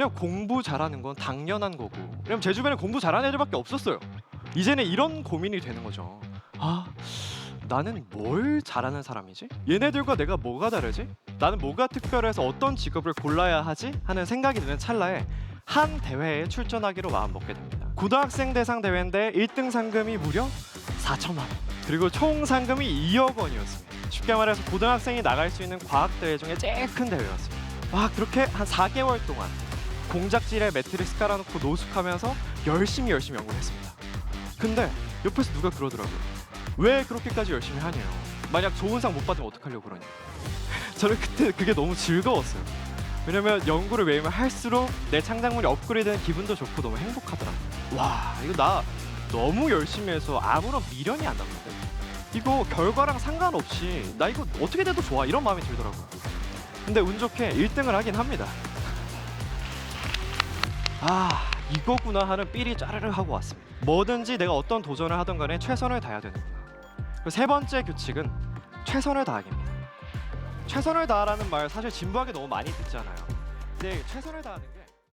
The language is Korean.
왜냐면 공부 잘하는 건 당연한 거고. 왜냐면 제 주변에 공부 잘하는 애들밖에 없었어요. 이제는 이런 고민이 되는 거죠. 아 나는 뭘 잘하는 사람이지? 얘네들과 내가 뭐가 다르지? 나는 뭐가 특별해서 어떤 직업을 골라야 하지? 하는 생각이 드는 찰나에 한 대회에 출전하기로 마음먹게 됩니다. 고등학생 대상 대회인데 1등 상금이 무려 4천만 원. 그리고 총 상금이 2억 원이었습니다. 쉽게 말해서 고등학생이 나갈 수 있는 과학 대회 중에 제일 큰 대회였습니다. 아 그렇게 한 4개월 동안 공작질에 매트리스 깔아놓고 노숙하면서 열심히 열심히 연구했습니다. 근데 옆에서 누가 그러더라고요. 왜 그렇게까지 열심히 하냐요. 만약 좋은 상 못 받으면 어떡하려고 그러냐. 저는 그때 그게 너무 즐거웠어요. 왜냐면 연구를 매일매일 할수록 내 창작물이 업그레이드되는 기분도 좋고 너무 행복하더라고요. 와 이거 나 너무 열심히 해서 아무런 미련이 안 남는데. 이거 결과랑 상관없이 나 이거 어떻게 돼도 좋아 이런 마음이 들더라고요. 근데 운 좋게 1등을 하긴 합니다. 아 이거구나 하는 삘이 짜르르 하고 왔습니다. 뭐든지 내가 어떤 도전을 하던 간에 최선을 다해야 되는구나. 그리고 세 번째 규칙은 최선을 다하기입니다. 최선을 다하라는 말 사실 진부하게 너무 많이 듣잖아요. 근데 최선을 다하는 게